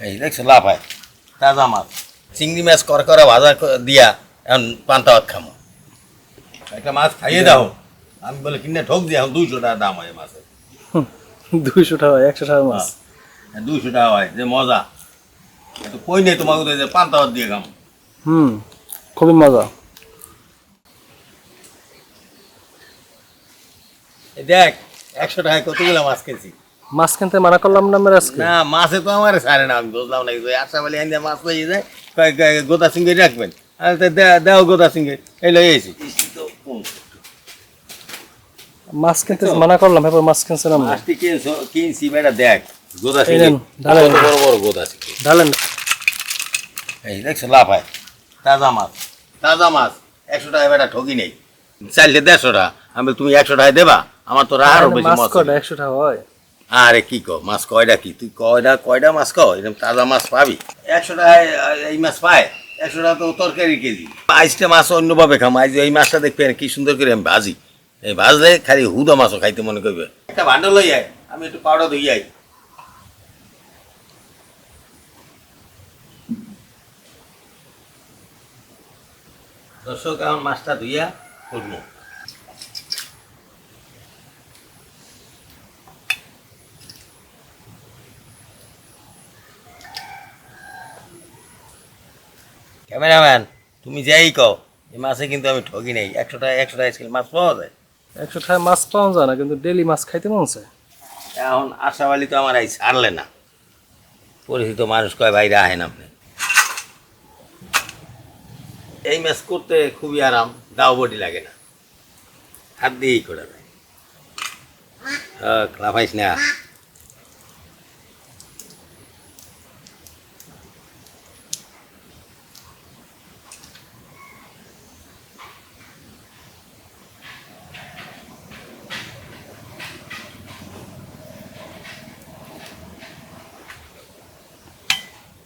এই দেখছ লাভ হয়। তাজা মাছ। চিংড়ি মাছ কর করা ভাজা দিয়া এখন পান্তা ভাত খামো। একটা মাছ খাইয়ে দাও। আমি বলে কিনে ঠক দিয়ে এখন দুইশো টাকা দাম হয় মাছের। দুইশো টাকা একশো টাকা মাছ। হ্যাঁ, দুইশো টাকা হয় যে মজা। একটু কই নেই তোমাকে তো যে পান্তা ভাত দিয়ে খাম। হুম খুবই মজা। দেখ একশো টাকায় কতগুলো মাছ খেয়েছি মাছ কিনতে মানা করলাম না আজকে? না মাছে তো আমার না আমি বুঝলাম না আশা বলি আইন মাছ যায় গোদা সিঙ্গে রাখবেন? আর দাও গোদা সিঙ্গে এই লই এসি মাছ কিনতে মানা করলাম এবার মাছ কিনছিলাম না মাছটি কিনছো কিনছি বেটা দেখ গোদা ঢালেন। বড় বড় গোদা ডালেন এই দেখছ লাভ তাজা মাছ তাজা মাছ। একশো টাকা বেটা ঠকি নেই। চাইলে দেড়শো টাকা আমি তুমি একশো টাকা দেবা? আমার তো আরও বেশি মাছ একশো টাকা হয়। আরে কি কো মাছ কয়টা কি? তুই কয়টা কয়টা মাছ কও? এরকম তাজা মাছ পাবি? একশো টাকায় এই মাছ পায়। একশো টাকা তো তরকারি কেজি। আইসটা মাছ অন্যভাবে খাম। আইজ এই মাছটা দেখবেন কি সুন্দর করে আমি ভাজি। এই ভাজলে খালি হুদা মাছও খাইতে মনে করবে। একটা ভান্ডার লই আয় আমি একটু পাউডার ধুই আই দর্শক এখন মাছটা ধুইয়া করব ক্যামেরাম্যান তুমি যাই কও এই মাছে কিন্তু আমি ঠকি নেই। একশো টাকা একশো টাকা স্কেল মাছ পাওয়া যায়? একশো টাকা মাছ পাওয়া যায় না কিন্তু ডেলি মাছ খাইতে মন চায়। এখন আশাবালি তো আমার এই ছাড়লে না। পরিচিত মানুষ কয় বাইরে আহেন আপনি। এই ম্যাচ করতে খুবই আরাম দাও বডি লাগে না। হাত দিয়েই করে দেয় লাফাইস না।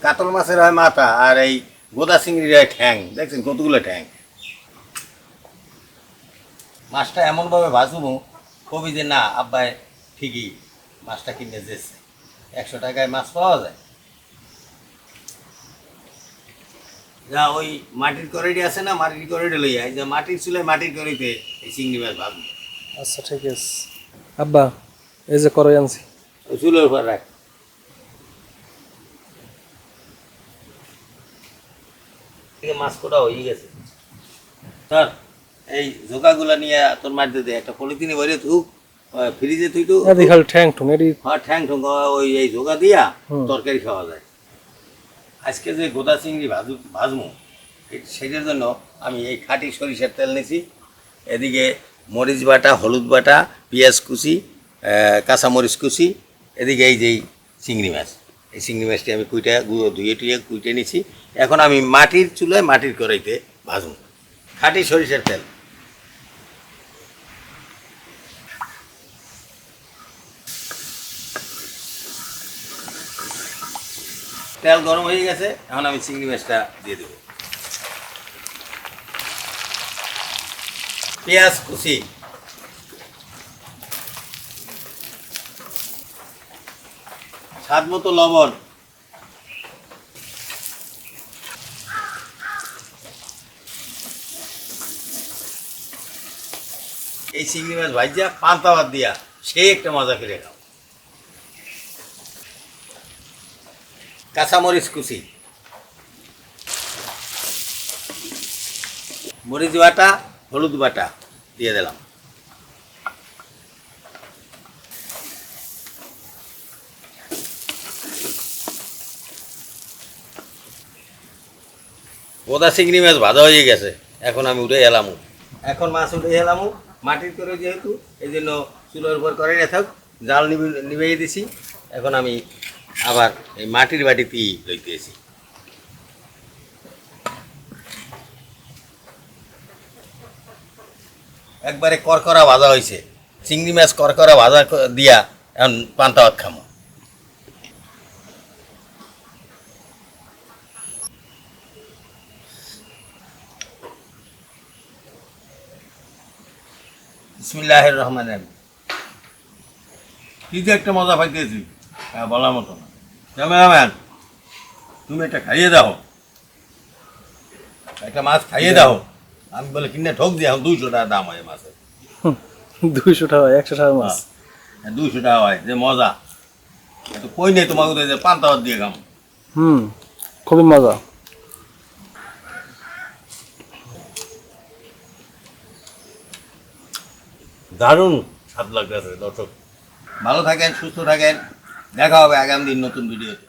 কাতল মাছের হয় মাথা আর এই গোদা চিংড়ির হয় ঠ্যাং। দেখছেন কতগুলো ঠ্যাং? মাছটা এমনভাবে ভাজবো কবি যে না আব্বাই ঠিকই মাছটা কিনে যেছে একশো টাকায় মাছ পাওয়া যায়? যা ওই মাটির কড়াইটি আছে না মাটির কড়াইটি লই আয় যে মাটির চুলায় মাটির কড়াইতে এই চিংড়ি মাছ ভাজবো। আচ্ছা ঠিক আছে। আব্বা এই যে করই আনছি। ওই চুলের উপর রাখ। থেকে মাছ কোটা হয়ে গেছে। স্যার এই জোকাগুলা নিয়ে তোর মাটিতে দে একটা পলিথিনে ভরে থুক ফ্রিজে তুই তো ঠ্যাং ঠুং এটি হ্যাঁ ঠ্যাং ঠুং ওই এই জোকা দিয়া তরকারি খাওয়া যায়। আজকে যে গোদা চিংড়ি ভাজু ভাজমু সেটার জন্য আমি এই খাঁটি সরিষার তেল নিছি। এদিকে মরিচ বাটা হলুদ বাটা পেঁয়াজ কুচি কাঁচামরিচ কুচি এদিকে এই যেই চিংড়ি মাছ। এই চিংড়ি মাছটি আমি কুইটা গুঁড়ো ধুয়ে টুয়ে কুইটে নিছি। এখন আমি মাটির চুলায় মাটির কড়াইতে ভাজমু খাঁটি সরিষার তেল। তেল গরম হয়ে গেছে, এখন আমি চিংড়ি মাছটা দিয়ে দেবো। পেঁয়াজ কুচি। স্বাদ মতো লবণ। এই চিংড়ি মাছ ভাইজা পান্তা ভাত দিয়া, সেই একটা মজা করে খাও কাঁচামরিচ কুচি। মরিচ বাটা, হলুদ বাটা দিয়ে দিলাম। গোদা চিংড়ি মাছ ভাজা হয়ে গেছে। এখন আমি উঠে এলাম। এখন মাছ উঠে এলাম। মাটির করে যেহেতু এই জন্য চুলোর উপর করে রে থাক। জাল নিবে নিবেই দিছি। এখন আমি আবার এই মাটির বাটিতেই লইতেছি। একবারে করকরা ভাজা হয়েছে চিংড়ি মাছ করকরা ভাজা দিয়া এখন পান্তা খামো। বিসমিল্লাহ রহমান কি যে একটা মজা পাইতেছি হ্যাঁ বলার মতো না। ক্যামেরাম্যান তুমি একটা খাইয়ে দাও। একটা মাছ খাইয়ে দাও। আমি বলে কিনে ঠক দিয়ে এখন দুইশো টাকা দাম হয় মাছের দুইশো টাকা একশো টাকা মাছ। হ্যাঁ, দুইশো টাকা হয় যে মজা। কই নেই তোমাকে পান্তা দিয়ে খাম। হুম খুবই মজা। দারুণ স্বাদ লাগতেছে দর্শক। ভালো থাকেন সুস্থ থাকেন। দেখা হবে আগামী দিন নতুন ভিডিওতে।